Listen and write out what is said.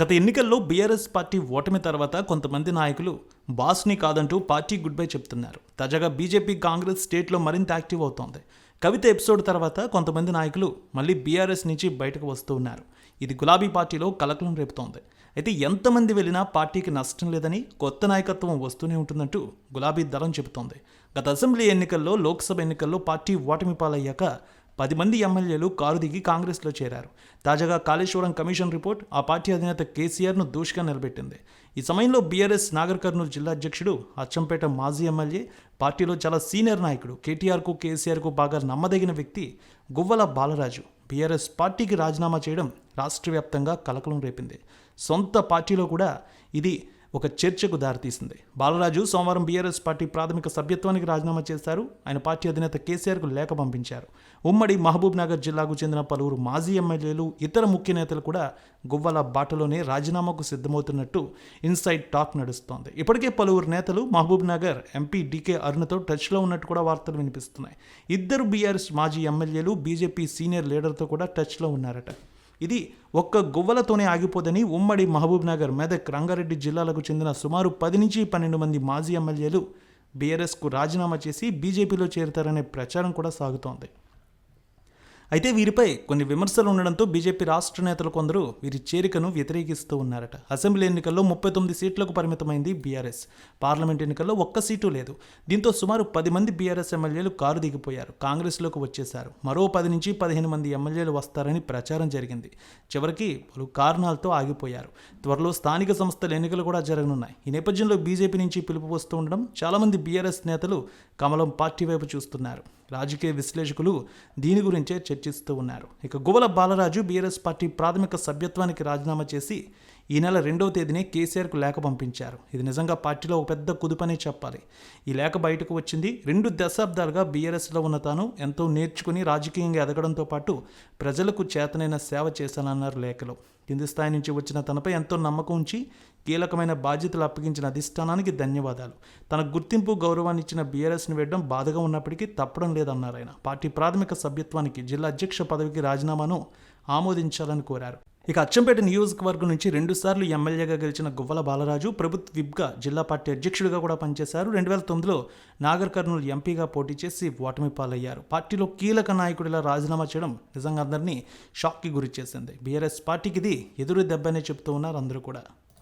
గత ఎన్నికల్లో BRS party ఓటమి తర్వాత కొంతమంది నాయకులు బాస్ని కాదంటూ పార్టీ గుడ్ బై చెప్తున్నారు. తాజాగా బీజేపీ కాంగ్రెస్ స్టేట్లో మరింత యాక్టివ్ అవుతోంది. కవిత ఎపిసోడ్ తర్వాత కొంతమంది నాయకులు మళ్ళీ బీఆర్ఎస్ నుంచి బయటకు వస్తూ ఉన్నారు. ఇది గులాబీ పార్టీలో కలకలం రేపుతోంది. అయితే ఎంతమంది వెళ్ళినా పార్టీకి నష్టం లేదని కొత్త నాయకత్వం వస్తూనే ఉంటుందంటూ గులాబీ దళం చెబుతోంది. గత అసెంబ్లీ ఎన్నికల్లో లోక్సభ ఎన్నికల్లో పార్టీ ఓటమి పాలయ్యాక పది మంది ఎమ్మెల్యేలు కారు దిగి కాంగ్రెస్లో చేరారు. తాజాగా కాళేశ్వరం కమిషన్ రిపోర్ట్ ఆ పార్టీ అధినేత కేసీఆర్ను దోషిగా నిలబెట్టింది. ఈ సమయంలో బీఆర్ఎస్ నాగర్ కర్నూలు జిల్లా అధ్యక్షుడు అచ్చంపేట మాజీ ఎమ్మెల్యే పార్టీలో చాలా సీనియర్ నాయకుడు కేటీఆర్కు కేసీఆర్కు బాగా నమ్మదగిన వ్యక్తి గువ్వల బాలరాజు. బీఆర్ఎస్ పార్టీకి రాజీనామా చేయడం రాష్ట్ర వ్యాప్తంగా కలకలం రేపింది. సొంత పార్టీలో కూడా ఇది ఒక చర్చకు దారితీసింది. బాలరాజు సోమవారం బీఆర్ఎస్ పార్టీ ప్రాథమిక సభ్యత్వానికి రాజీనామా చేశారు. ఆయన పార్టీ అధినేత కేసీఆర్కు లేఖ పంపించారు. ఉమ్మడి మహబూబ్ నగర్ జిల్లాకు చెందిన పలువురు మాజీ ఎమ్మెల్యేలు ఇతర ముఖ్య నేతలు కూడా గువ్వల బాటలోనే రాజీనామాకు సిద్ధమవుతున్నట్టు ఇన్సైడ్ టాక్ నడుస్తోంది. ఇప్పటికే పలువురు నేతలు మహబూబ్ నగర్ ఎంపీ డీకే అరుణతో టచ్లో ఉన్నట్టు కూడా వార్తలు వినిపిస్తున్నాయి. ఇద్దరు బీఆర్ఎస్ మాజీ ఎమ్మెల్యేలు బీజేపీ సీనియర్ లీడర్తో కూడా టచ్లో ఉన్నారట. ఇది ఒక్క గువ్వలతోనే ఆగిపోదని ఉమ్మడి మహబూబ్నగర్ మెదక్ రంగారెడ్డి జిల్లాలకు చెందిన సుమారు పది నుంచి పన్నెండు మంది మాజీ ఎమ్మెల్యేలు బీఆర్ఎస్కు రాజీనామా చేసి బీజేపీలో చేరుతారనే ప్రచారం కూడా సాగుతోంది. అయితే వీరిపై కొన్ని విమర్శలు ఉండడంతో బీజేపీ రాష్ట్ర నేతలు కొందరు వీరి చేరికను వ్యతిరేకిస్తూ ఉన్నారట. అసెంబ్లీ ఎన్నికల్లో ముప్పై తొమ్మిది సీట్లకు పరిమితమైంది బీఆర్ఎస్. పార్లమెంట్ ఎన్నికల్లో ఒక్క సీటు లేదు. దీంతో సుమారు పది మంది బీఆర్ఎస్ ఎమ్మెల్యేలు కారు దిగిపోయారు. కాంగ్రెస్లోకి వచ్చేశారు. మరో పది నుంచి పదిహేను మంది ఎమ్మెల్యేలు వస్తారని ప్రచారం జరిగింది. చివరికి పలు కారణాలతో ఆగిపోయారు. త్వరలో స్థానిక సంస్థల ఎన్నికలు కూడా జరగనున్నాయి. ఈ నేపథ్యంలో బీజేపీ నుంచి పిలుపు వస్తూ ఉండడం చాలామంది బీఆర్ఎస్ నేతలు కమలం పార్టీ వైపు చూస్తున్నారు. రాజకీయ విశ్లేషకులు దీని గురించే చర్చిస్తూ ఉన్నారు. ఇక గువల బాలరాజు బీఆర్ఎస్ పార్టీ ప్రాథమిక సభ్యత్వానికి రాజీనామా చేసి ఈ నెల రెండవ తేదీనే కేసీఆర్కు లేఖ పంపించారు. ఇది నిజంగా పార్టీలో ఒక పెద్ద కుదుపనే చెప్పాలి. ఈ లేఖ బయటకు వచ్చింది. రెండు దశాబ్దాలుగా బీఆర్ఎస్లో ఉన్న తాను ఎంతో నేర్చుకుని రాజకీయంగా ఎదగడంతో పాటు ప్రజలకు చేతనైన సేవ చేశానన్నారు లేఖలో. కింది స్థాయి నుంచి వచ్చిన తనపై ఎంతో నమ్మకం ఉంచి కీలకమైన బాధ్యతలు అప్పగించిన అధిష్టానానికి ధన్యవాదాలు. తన గుర్తింపు గౌరవాన్ని ఇచ్చిన బీఆర్ఎస్ని వేయడం బాధగా ఉన్నప్పటికీ తప్పడం లేదన్నారు ఆయన. పార్టీ ప్రాథమిక సభ్యత్వానికి జిల్లా అధ్యక్ష పదవికి రాజీనామాను ఆమోదించాలని కోరారు. ఇక అచ్చంపేట నియోజకవర్గం నుంచి రెండుసార్లు ఎమ్మెల్యేగా గెలిచిన గువ్వల బాలరాజు ప్రభుత్వ విప్గా జిల్లా పార్టీ అధ్యక్షుడిగా కూడా పనిచేశారు. రెండు వేల తొమ్మిదిలో నాగర్ కర్నూలు ఎంపీగా పోటీ చేసి ఓటమి పాలయ్యారు. పార్టీలో కీలక నాయకుడిలా రాజీనామా చేయడం నిజంగా అందరినీ షాక్కి గురి చేసింది బీఆర్ఎస్ పార్టీకి ఇది ఎదురు దెబ్బనే చెప్తూ ఉన్నారు అందరూ కూడా.